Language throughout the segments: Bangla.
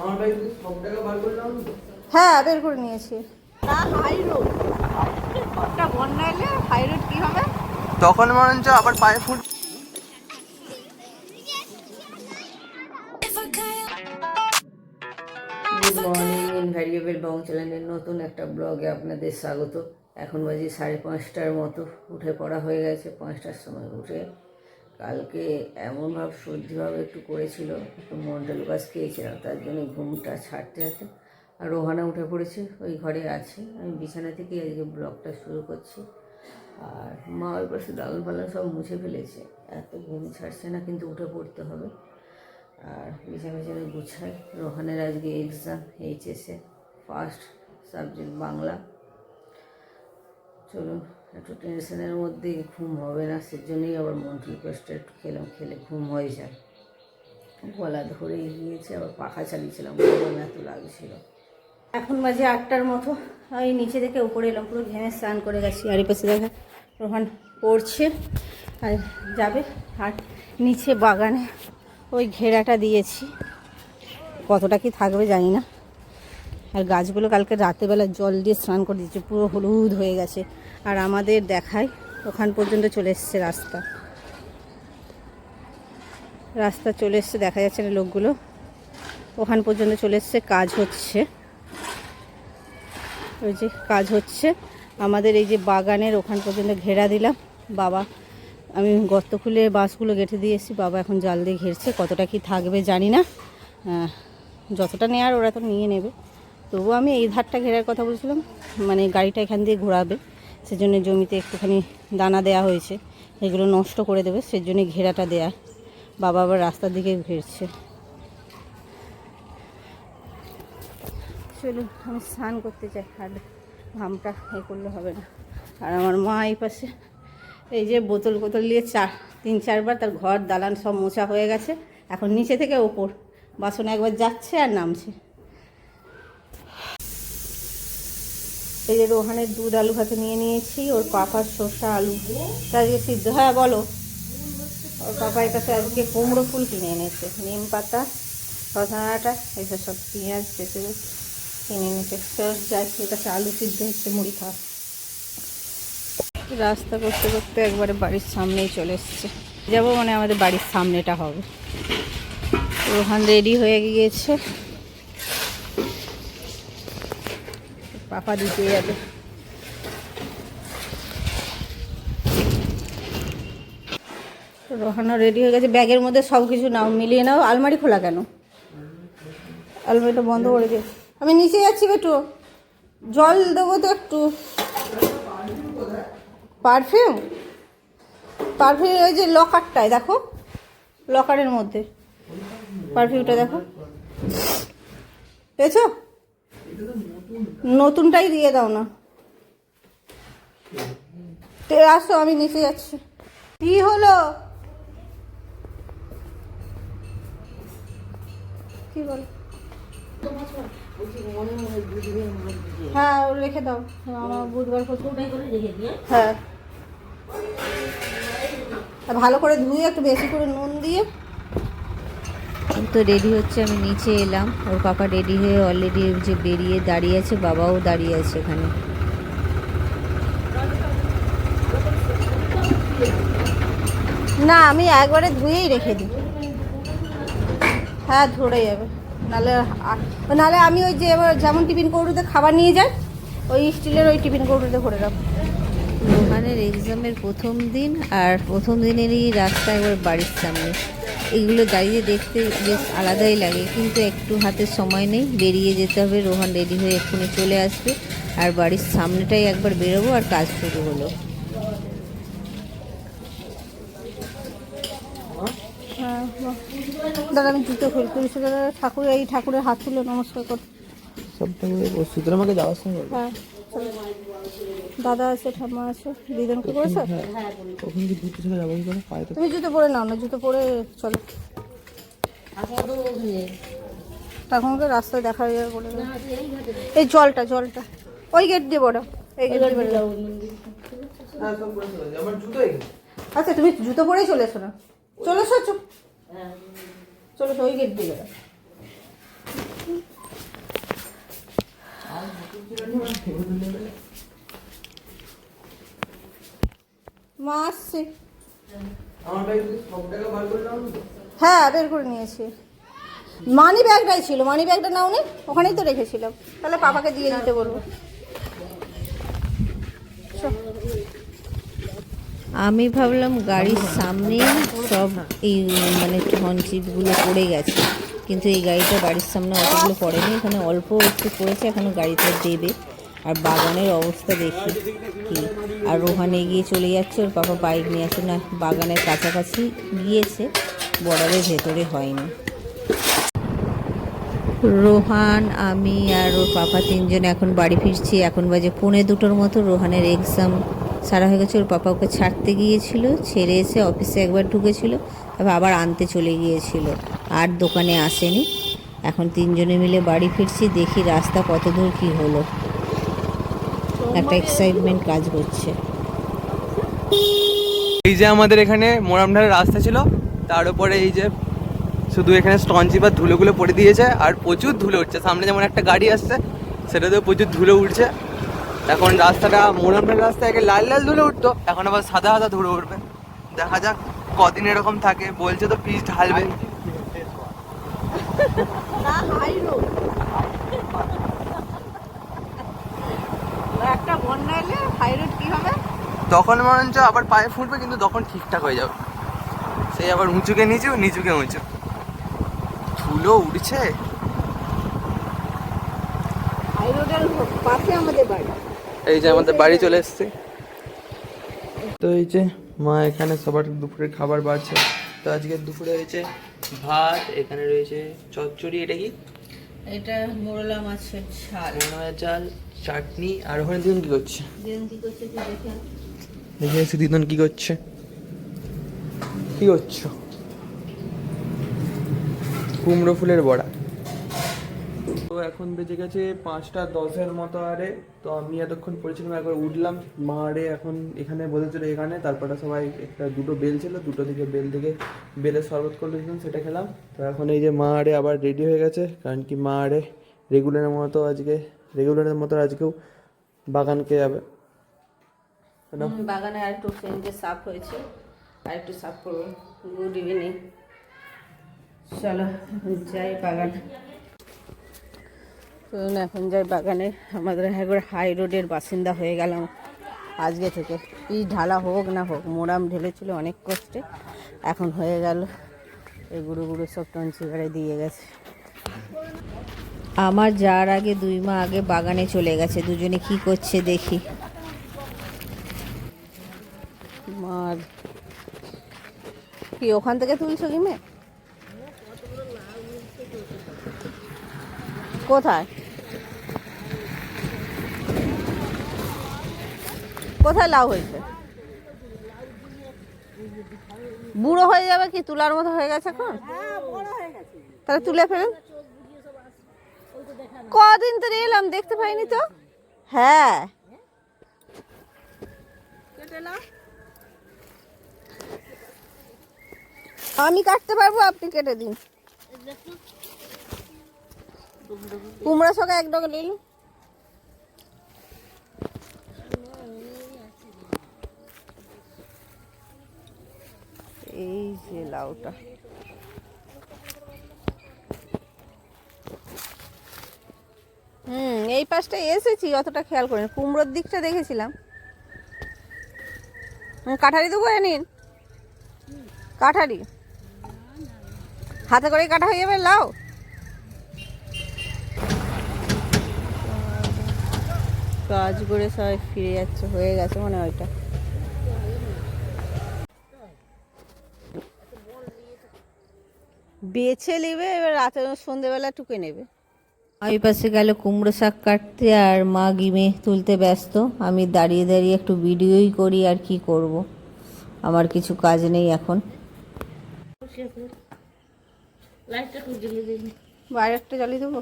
আমার বাড়ি সব টাকা বার করলাম হ্যাঁ বের করে নিয়েছি। না হাই রোড ওটা বন্যা এলে হাই রোড কি হবে? তখন মনে হচ্ছে আবার পায়ে ফুট গুড মর্নিং ইনভ্যারিয়েবল বং চ্যানেলের নতুন একটা ব্লগে আপনাদের স্বাগত। এখন বাজে সাড়ে পাঁচটার মতো। উঠে পড়া হয়ে গেছে পাঁচটার সময় উঠে কালকে এমনভাব সর্দিভাবে একটু করেছিল, একটু মন্ডল গাছ খেয়েছিলাম, তার জন্য ঘুমটা ছাড়তে আছে। আর রোহানা উঠে পড়েছে, ওই ঘরে আছে। আমি বিছানা থেকে আজকে ব্লগটা শুরু করছি। আর মা ওই পাশে দালান সব মুছে ফেলেছে। এত ঘুম ছাড়ছে না, কিন্তু উঠে পড়তে হবে। আর বিছানা বিছানা গুছাই। রোহানের আজকে এক্সাম এইচএসে ফার্স্ট সাবজেক্ট বাংলা। চলুন। একটু টেনশনের মধ্যে ঘুম হবে না, সেজন্যই আবার মন্টলি পেস্টটা একটু খেলাম, খেলে ঘুম হয়ে যায়। গলা ধরে গিয়েছে আবার পাখা চালিয়েছিলাম, গরম এত লাগছিল। এখন বাজে আটটার মতো, আমি নিচে থেকে উপরে এলাম, পুরো ঘেমে স্নান করে গেছি। আর পাশে দেখা, রোহান পড়ছে আর যাবে। আর নিচে বাগানে ওই ঘেরাটা দিয়েছি। কতটা কি থাকবে জানি না। আর গাছগুলো কালকে রাতেবেলা জল দিয়ে স্নান করে দিয়েছে, পুরো হলুদ হয়ে গেছে। আর আমাদের দেখায়, ওখান পর্যন্ত চলে এসছে রাস্তা। রাস্তা চলে এসছে, দেখা যাচ্ছে না লোকগুলো। ওখান পর্যন্ত চলে এসছে, কাজ হচ্ছে। ওই যে কাজ হচ্ছে। আমাদের এই যে বাগানের ওখান পর্যন্ত ঘেরা দিলাম। বাবা, আমি গর্ত খুলে বাঁশগুলো গেঁথে দিয়ে এসেছি। বাবা এখন জাল দিয়ে ঘেরছে, কতটা কি থাকবে জানি না। যতটা নেওয়ার ওরা তো নিয়ে নেবে। তবু আমি এই ধারটা ঘেরার কথা বলছিলাম মানে গাড়িটা এখান দিয়ে ঘোরাবে, সেজন্য জমিতে একটুখানি দানা দেওয়া হয়েছে, এগুলো নষ্ট করে দেবে, সেজন্য ঘেরাটা দেয়া। বাবা আবার রাস্তার দিকে ঘিরছে। চলুন আমি স্নান করতে চাই আর ঘামটা এ করলে হবে না। আর আমার মা এই পাশে, এই যে বোতল বোতল নিয়ে চার, তিন চারবার তার ঘর দালান সব মোছা হয়ে গেছে, এখন নিচে থেকে ওপর, বাসন একবার যাচ্ছে আর নামছে। এই যে রোহানের দুধ আলু ভাতে নিয়ে নিয়েছি, ওর পাপার শসা আলু। আজকে সিদ্ধ হ্যাঁ বলো। ওর পাপার কাছে আজকে কুমড়ো ফুল কিনে এনেছে, নিম পাতা শশাটা এইসব সব পেঁয়াজ পেঁচে কিনে এনেছে। যাই কাছে আলু সিদ্ধ হচ্ছে, মুড়ি খাওয়া। রাস্তা করতে করতে একবারে বাড়ির সামনেই চলে এসছে। যাব মানে আমাদের বাড়ির সামনেটা হবে। রোহান রেডি হয়ে গিয়েছে। পাপা দিতে যাবে। রোহানও রেডি হয়ে গেছে। ব্যাগের মধ্যে সব কিছু নাও, মিলিয়ে নাও। আলমারি খোলা কেন? আলমারিটা বন্ধ করে দিও। আমি নিচে যাচ্ছি একটু জল দেবো তো একটু। পারফিউম পারফিউম ওই যে লকারটায় দেখো? লকারের মধ্যে। পারফিউমটা দেখো। পেয়েছ? নতুনটাই দিয়ে দাও না। আসো, আমি নিচে যাচ্ছি। কি হলো? কি বল? হ্যাঁ রেখে দাও। আমার বুধবার হ্যাঁ। ভালো করে ধুয়ে একটু বেশি করে নুন দিয়ে তো রেডি হচ্ছে, আমি নিচে এলাম। ওর পাপা রেডি হয়ে অলরেডি যে বেরিয়ে দাঁড়িয়ে আছে, বাবাও দাঁড়িয়ে আছে এখানে। না, আমি একবারে ধুয়েই রেখে দিই। হ্যাঁ ধরে যাবে। নালে আ- নালে আমি ওই যে যেমন টিফিন কৌটোতে খাবার নিয়ে যাই, ওই স্টিলের ওই টিফিন কৌটোতে ভরে রাখব। রোহানের এক্সামের প্রথম দিন আর প্রথম দিনেরই রাস্তা একবার বাড়ির সামনে। এগুলো দাঁড়িয়ে দেখতে বেশ আলাদাই লাগে, কিন্তু একটু হাতে সময় নেই। বেরিয়ে যেতে হবে। রোহান রেডি হয়ে এক্ষুনি চলে আসবে। আর বাড়ির সামনেটাই একবার বেরোবো আর কাজ শুরু হলো। হ্যাঁ দাদা, আমি জুতো খুলতে দাদা, ঠাকুর, এই ঠাকুরের হাত তুলে নমস্কার কর আমাকে যাওয়ার সময় বলবে। হ্যাঁ দাদা আছে ঠাম্মা আছে দিদনকে করেছ কখন কি দুটো থেকে যাব? কি করে পায়ে তো তুমি জুতো পরে নাও না জুতো পরে চলো। ঠাকুরকে রাস্তায় দেখা যাবে বলে এই জলটা জলটা। ওই গেট দিয়ে বড় এই গেট দিয়ে। হ্যাঁ এখানে আচ্ছা তুমি জুতো পরেই চলে এসো না। চলে এসো চলে এসো ওই গেট দিয়ে মা আসছে নাও হ্যাঁ বের করে নিয়েছি। মানি ব্যাগটাই ছিল মানি ব্যাগটা নাওনি ওখানেই তো রেখেছিলাম। তাহলে পাপাকে দিয়ে দিতে বলব। আমি ভাবলাম গাড়ির সামনে সব এই মানে ধন চিপগুলো পড়ে গেছে। কিন্তু এই গাড়িটা বাড়ির সামনে অতগুলো পড়েনি এখানে অল্প একটু পড়েছে এখনও গাড়িটা দেবে। আর বাগানের অবস্থা দেখি কি। আর রোহান এগিয়ে চলে যাচ্ছে, ওর পাপা বাইক নিয়ে আসে না, বাগানের কাছাকাছি গিয়েছে বর্ডারের ভেতরে হয়নি। রোহান, আমি আর ওর পাপা তিনজন এখন বাড়ি ফিরছি, এখন বাজে পৌনে দুটোর মতো, রোহানের এক্সাম সারা হয়ে গেছে, ওর পাপা ওকে ছাড়তে গিয়েছিল, ছেড়ে এসে অফিসে একবার ঢুকেছিল, তারপর আবার আনতে চলে গিয়েছিল, আর দোকানে আসেনি। এখন তিনজনে মিলে বাড়ি ফিরছি, দেখি রাস্তা কত দূর কী হলো। একটা এক্সাইটমেন্ট কাজ করছে। এই যে আমাদের এখানে মোরামঢালের রাস্তা ছিল তার উপরে এই যে শুধু এখানে স্টন চিপার ধুলোগুলো পড়ে দিয়েছে আর প্রচুর ধুলো উঠছে। সামনে যেমন একটা গাড়ি আসছে সেটাতেও প্রচুর ধুলো উঠছে। এখন রাস্তাটা মোরামঢাল রাস্তায় আগে লাল লাল ধুলো উঠতো এখন আবার সাদা সাদা ধুলো উঠবে। দেখা যাক কদিন এরকম থাকে বলছে তো পিচ ঢালবে। একটা বন্যা এলে হাই রোড কি হবে? তখন মনে হচ্ছে আবার পায়ে ফুটবে কিন্তু তখন ঠিকঠাক হয়ে যাবে। সেই আবার উঁচুকে নিচু নিচুকে উঁচু। ধুলো উঠছে হাই রোডের পাশে আমাদের বাড়ি। এই যে আমাদের বাড়ি চলে এসেছি। তো এই যে মা এখানে সবার দুপুরের খাবার বাড়ছে। তো আজকে দুপুরে হয়েছে ভাত এখানে রয়েছে চচ্চড়ি এটা কি? এটা মোরলা মাছের ঝাল। মোনা চাল চাটনি আর ওখানে দিদুন কি করছে? দেখে এসে দিদুন কি করছে? কি করছ? কুমড়ো ফুলের বড়া। তো এখন বেজে গেছে পাঁচটা দশের মতো আরে। তো আমি এতক্ষণ পড়েছিলাম একবার উঠলাম। মা আরে এখন এখানে বলেছিল এখানে তারপরে সবাই একটা দুটো বেল ছিল দুটো থেকে বেল থেকে বেলে শরবত করে দিলাম সেটা খেলাম। তো এখন এই যে মা আরে আবার রেডি হয়ে গেছে কারণ কি মা আরে রেগুলারের মতো আজকে রেগুলারের মতো আজকেও বাগানকে যাবে? বাগানে আর একটু ফ্রেঞ্চে সাফ হয়েছে। আর একটু সাফ করব। গুড ইভিনিং চলো যাই বাগান। চলুন, এখন যাই বাগানে। আমাদের একবার হাই রোডের বাসিন্দা হয়ে গেলাম আজকে থেকে। পিচ ঢালা হোক না হোক, মোরাম ঢেলেছিল অনেক কষ্টে। এখন হয়ে গেল। এই গুঁড়ো গুঁড়ো সব টনচিগারে দিয়ে গেছে। আমার যার আগে দুই মা আগে বাগানে চলে গেছে দুজনে কি করছে দেখি। মার। কি ওখান থেকে তুলছো কি মেয়ে কোথায়? কোথায় লাউ হয়েছে? বুড়ো হয়ে যাবে কি তুলার মতো হয়ে গেছে এখন? তাহলে তুলে ফেলেন। কদিন তো এলাম দেখতে পাইনি তো? হ্যাঁ। আমি কাটতে পারব আপনি কেটে দিন। কুমড়া সঙ্গে এক ডগা নিন। এই যে লাউটা। হুম, এই পাশটা এসেছি, অতটা খেয়াল করিনি। কুমড়োর দিকটা দেখেছিলাম। কাঠারি দেবো করে নিন। কাঠারি। হাতে করে কাটা হয়ে যাবে লাউ কাজ করে সবাই ফিরে যাচ্ছে, হয়ে গেছে মনে হয় ওইটা। বেছে নেবে, এবার রাতে সন্ধেবেলা টুকে নেবে। ওই পাশে গেল কুমড়ো শাক কাটতে আর মা গিমে তুলতে ব্যস্ত। আমি দাঁড়িয়ে দাঁড়িয়ে একটু ভিডিওই করি আর কি করব। আমার কিছু কাজ নেই এখন। বাইরে একটা জ্বালিয়ে দেবো?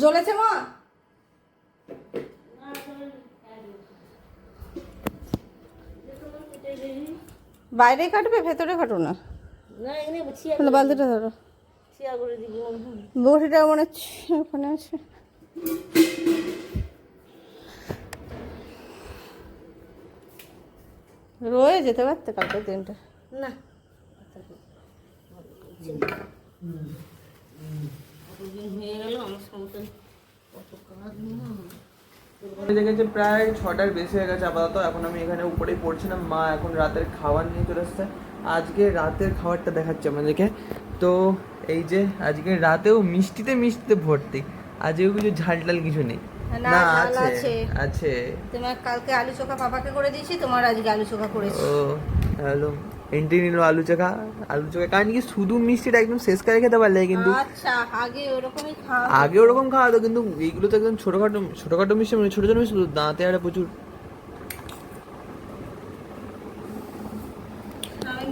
জ্বলেছে মা? বাইরে কাটবে ভেতরে কাটো না। তাহলে বালতিটা ধরো। ছিয়া করে দিবি মনে হচ্ছে ওখানে আছে। রয়ে যেতে পারতে কালকে দিনটা। না। হয়ে গেল আমার সঙ্গে কত কাজ না গেছে প্রায় ছটার বেশি হয়ে গেছে আপাতত। এখন আমি এখানে উপরেই পড়ছিলাম। মা এখন রাতের খাবার নিয়ে চলে এসছে। আজকে রাতের খাবারটা দেখাচ্ছে আমাদেরকে তো এই যে আজকে রাতেও মিষ্টিতে মিষ্টিতে ভর্তি। আজকেও কিছু ঝাল টাল কিছু নেই। না, আছে। আছে। তোমার কালকে আলু চোখা পাপাকে করে দিয়েছি তোমার আজকে আলু চোখা করেছি। ও হ্যালো। এন্ট্রি নিল আলু চোখা আলু চোখা। কারণ কি শুধু মিষ্টিটা একদম শেষ করে খেতে পারলে কিন্তু আচ্ছা আগে ওরকমই খাওয়া আগে ওরকম খাওয়া হতো কিন্তু এইগুলো তো একদম ছোটখাটো ছোটখাটো মিষ্টি মানে ছোট ছোট মিষ্টি তো দাঁতে আরে প্রচুর।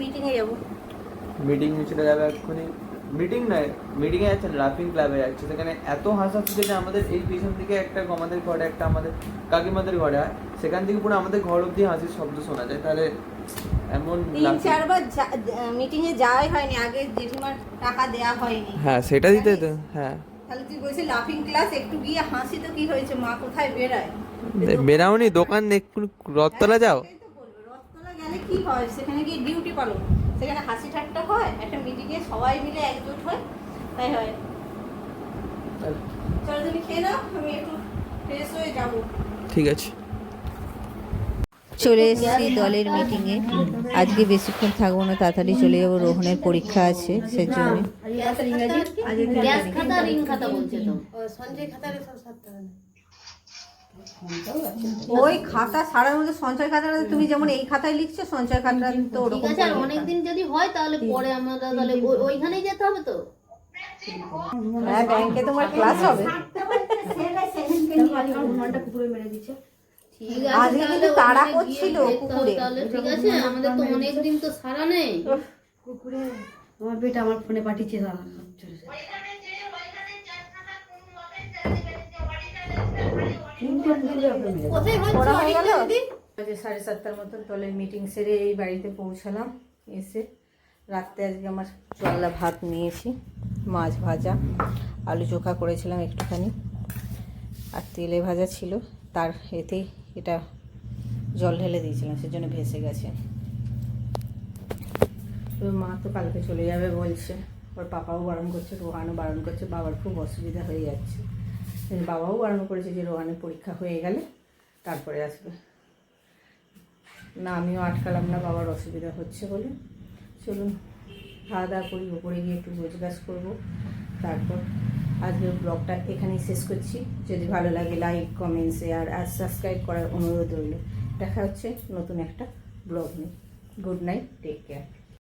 মিটিংয়ে যাব। মিটিং চলে যাবে এক্ষুনি। মিটিং নয় মিটিংয়ে যাচ্ছে লাফিং ক্লাবে যাচ্ছে। সেখানে এত হাসাহাসি যে আমাদের এই পিছন দিকে একটা আমাদের ঘরে একটা আমাদের কাকিমাদের ঘরে হয়। সেখান থেকে পুরো আমাদের ঘর অব্দি হাসির শব্দ শোনা যায়। তাহলে এমন তিন চারবার মিটিংয়ে যাওয়াই হয়নি আগে জেঠিমার টাকা দেয়া হয়নি। হ্যাঁ সেটা দিতে তো হ্যাঁ। তাহলে তুই বলছিস লাফিং ক্লাস একটু গিয়ে হাসি তো কি হয়েছে মা কোথায় বেরায় বেরাওনি দোকান একটু রথতলা যাও। সেটাই রথতলা গেলে কি হয়? সেখানে গিয়ে ডিউটি পালন। সেখানে হাসি ঠাট্টা হয় একটা মিটিংয়ে সবাই মিলে একজোট হয় তাই হয়। চলো তুমি খেয়ে নাও আমি একটু ফ্রেশ হয়ে যাব। ঠিক আছে। চলে এসেছি দলের মিটিংয়ে আজকে বেশিক্ষণ থাকব না তাড়াতাড়ি চলে যাব রোহনের পরীক্ষা আছে সেই জন্য গ্যাস খাতা রিং খাতা বলছে তো ওই খাতা সারার মধ্যে সঞ্চয় খাতাটা তুমি যেমন এই খাতায় লিখছো সঞ্চয় খাতা তো ঠিক ওরকম আছে আর অনেকদিন যদি হয় তাহলে পরে আমরা তাহলে ওই- ওইখানেই যেতে হবে তো হ্যাঁ ব্যাংকে তোমার ক্লাস হবে আজকে কিন্তু তাড়া করছিল কুকুরে। ঠিক আছে? আমাদের তো অনেকদিন তো সারা নেই। আমার বেটা আমার ফোনে পাঠিয়েছে দাদা? সাড়ে সাতটার মতন তলের মিটিং সেরে এই বাড়িতে পৌঁছালাম এসে রাত্রে আজকে আমার চল্লা ভাত নিয়েছি মাছ ভাজা আলু চোখা করেছিলাম একটুখানি আর তেলে ভাজা ছিল। তার এতেই এটা জল ঢেলে দিয়েছিলাম, সেজন্য ভেসে গেছে। তো মা তো কালকে চলে যাবে বলছে। ওর পাপাও বারণ করছে, রোহানও বারণ করছে, বাবার খুব অসুবিধা হয়ে যাচ্ছে। বাবাও বারণ করেছে যে রোহানের পরীক্ষা হয়ে গেলে তারপরে আসবে। না, আমিও আটকালাম না, বাবার অসুবিধা হচ্ছে বলে। চলুন, খাওয়া দাওয়া করি উপরে গিয়ে একটু গোছগাছ করব, তারপর আজকের ব্লগটা এখানেই শেষ করছি। যদি ভালো লাগে লাইক কমেন্ট শেয়ার আর সাবস্ক্রাইব করার অনুরোধ রইল। দেখা হচ্ছে নতুন একটা ব্লগ নিয়ে। Good night take care